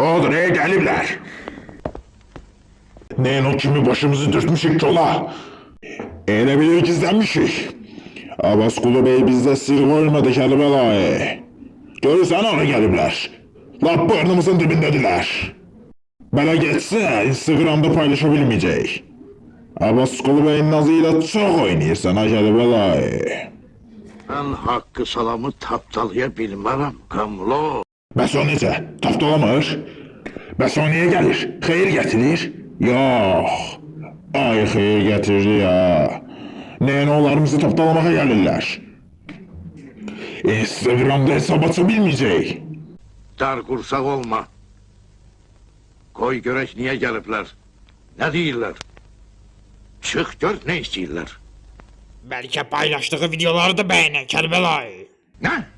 Odur, ey gəliblər. Neyin o kimi başımızı dürtmüşük kola. Elə bilir gizlənmişik. Abbas Kulu Bey bizdə sır koymadı Kərbəlayı. Görürsən ona gəliblər. Lap burnumuzun dibindədirlər. Belə getsə, Instagramda paylaşa bilməyəcək. Abbas Kulu Bey'in nazıyla çox oynayırsan ha Kərbəlayı. Ben hakkı salamı taptalaya bilmem Kamlo. Bəs o necə? Tapdalamır? Bəs o niyə gəlir? Xeyir gətirir? Yox. Ay xeyir gətirir ya. Nəyən onlarımızı tapdalamağa gəlirlər? Instagramda hesab aça bilməyəcək. Dar kursak olma. Koy görek niye gelipler? Ne değiller? Çık gör ne istiyorlar. Belki paylaştığı videoları da beğenir Kərbəlayı. Ne?